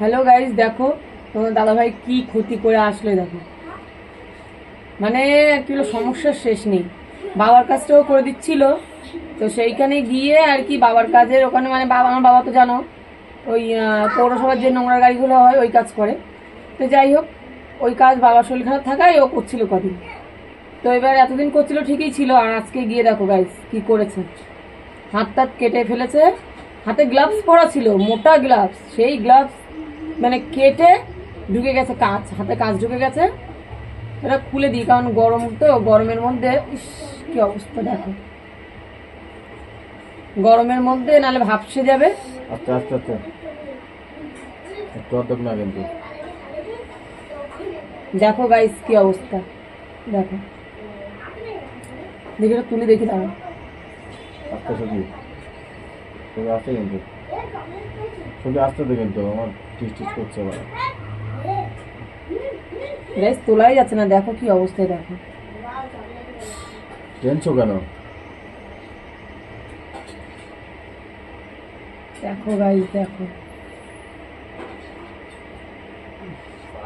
Hello guys দেখো, তোমার দাদাভাই কি ক্ষতি করে আসলে, দেখো। মানে কি হলো সমস্যার শেষ নেই। বাবার কাজটাও করে দিচ্ছিল, তো সেইখানে গিয়ে আর কি বাবার কাজের ওখানে মানে বাবা, আমার বাবা তো জানো, ওই পৌরসভার যে নোংরা গাড়িগুলো হয়, ওই কাজ করে। তো যাই হোক, ওই কাজ বাবার শরীর খারাপ থাকায় ও করছিল কদিন। তো এবার এতদিন করছিল ঠিকই ছিল, আর আজকে গিয়ে দেখো গাইজ কি করেছে। হাত টাত কেটে ফেলেছে, হাতে গ্লাভস পরা ছিল, মোটা গ্লাভস সেই গ্লাভস মানে কেটে ঢুকে গেছে কাঁচ হাতে কাঁচ ঢুকে গেছে। এটা খুলে দিই কারণ গরম তো গরমের মধ্যে ইস কি অবস্থা দেখো। গরমের মধ্যে নালে ভাবসে যাবে। আস্তে আস্তে আস্তে। একটু না কিন্তু। দেখো গাইস কি অবস্থা। দেখো। দেখি তুলে দেখি দাঁড়া আস্তে আসতে কিন্তু। আসতে দে কিন্তু আমার টিস করছে আবার তোলাই যাচ্ছে না দেখো কি অবস্থায় দেখো। টেনছো কেন? দেখো গাইস দেখো।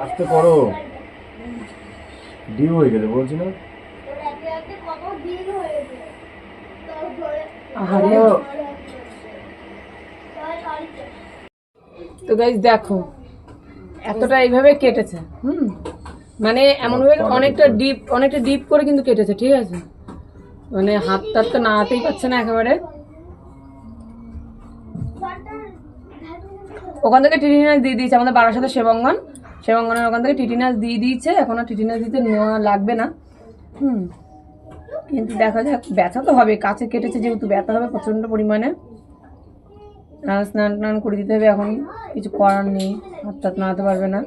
আসতে করো। ডিউ হয়ে গেছে বলছি না? আহারে তো গাইজ দেখো এতটা এইভাবে কেটেছে হুম? মানে এমনভাবে অনেকটা ডিপ অনেকটা ডিপ করে কিন্তু কেটেছে ঠিক আছে? মানে হাত টাত তো নাড়াতেই পারছে না একেবারে। ওখান থেকে টিটিনাস দিয়ে দিয়েছে আমাদের বাড়ার সাথে সেবঙ্গন সেবঙ্গনের ওখান থেকে টিটিনাস দিয়ে দিয়েছে এখন আর টিটিনাস দিতে নেওয়া লাগবে না। হুম। কিন্তু দেখা যাক ব্যথা তো হবে কাছে কেটেছে যেহেতু ব্যথা হবে প্রচণ্ড পরিমাণে। আর স্নান টান করে দিতে হবে, এখন কিছু করার নেই, হাত টাত নাড়াতে পারবে না।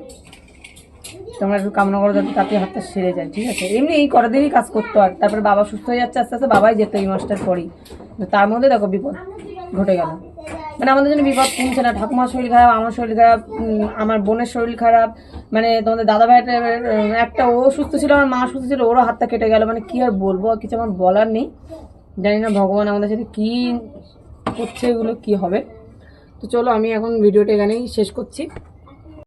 তোমরা একটু কামনা করো যাতে তাতে হাতটা সেরে যায়, ঠিক আছে? এমনি এই কটা দিনই কাজ করতে আর তারপরে বাবা সুস্থ হয়ে যাচ্ছে, আস্তে আস্তে বাবাই যেত এই মাসটার পরেই। তার মধ্যে দেখো বিপদ ঘটে গেল। মানে আমাদের জন্য বিপদ কমছে না, ঠাকুমার শরীর খারাপ, আমার শরীর খারাপ আমার বোনের শরীর খারাপ মানে তোমাদের দাদা ভাইয়ের একটা ও সুস্থ ছিল, আমার মা সুস্থ ছিল, ওরও হাতটা কেটে গেল মানে কি আর বলব কিছু আমার বলার নেই। জানি না ভগবান আমাদের সাথে কী করছে, এগুলো কী হবে। তো চলো আমি এখন ভিডিওটা এখানেই শেষ করছি।